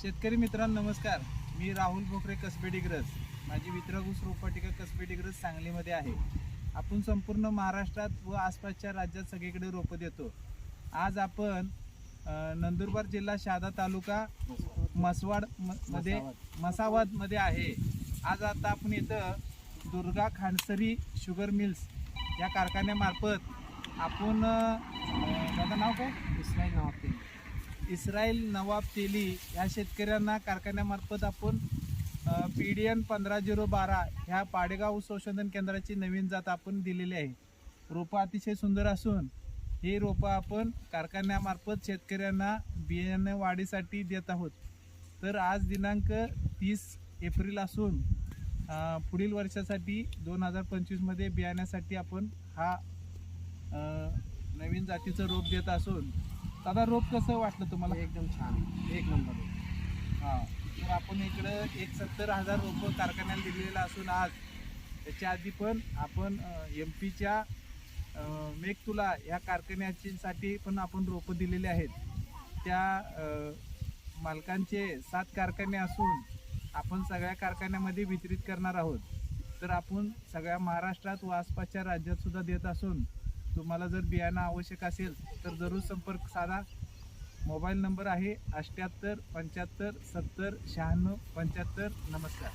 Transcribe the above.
शेतकरी मित्रांनो नमस्कार. मी राहुल भोकरे कसबे डिग्रज माझी वित्रघुस रोपवाटिका कसबे डिग्रज सांगलीमध्ये आहे. आपण संपूर्ण महाराष्ट्रात व आसपासच्या राज्यात सगळीकडे रोपं देतो. आज आपण नंदुरबार जिल्हा शहादा तालुका मसवाड म- मध्ये मसावादमध्ये आहे. आज आता आपण इथं दुर्गा खांडसरी शुगर मिल्स या कारखान्यामार्फत आपण अ, नाव काय? इस्माईल नाव इस्रायल नवाब तेली या शेतकऱ्यांना कारखान्यामार्फत आपण पी डी एन पंधरा झिरो बारा ह्या पाडेगाव संशोधन केंद्राची नवीन जात आपण दिलेली आहे. रोपं अतिशय सुंदर असून ही रोपं आपण कारखान्यामार्फत शेतकऱ्यांना बियाणे वाढीसाठी देत आहोत. तर आज दिनांक तीस एप्रिल असून पुढील वर्षासाठी दोन हजार पंचवीसमध्ये बियाण्यासाठी आपण हा नवीन जातीचं रोप देत असून दादा रोप कसं वाटलं तुम्हाला? एकदम छान एक नंबर हां. तर आपण इकडं एक सत्तर हजार रोपं कारखान्याला दिलेलं असून आज त्याच्या आधी पण आपण एम पीच्या मेघतुला या कारखान्याची साठी पण आपण रोपं दिलेले आहेत. त्या मालकांचे सात कारखाने असून आपण सगळ्या कारखान्यामध्ये वितरित करणार आहोत. तर आपण सगळ्या महाराष्ट्रात व आसपासच्या राज्यात सुद्धा देत असून तुम्हाला जर बियाणं आवश्यक असेल तर जरूर संपर्क साधा. मोबाईल नंबर आहे अठ्ठ्याहत्तर पंच्याहत्तर सत्तर शहाण्णव पंच्याहत्तर. नमस्कार.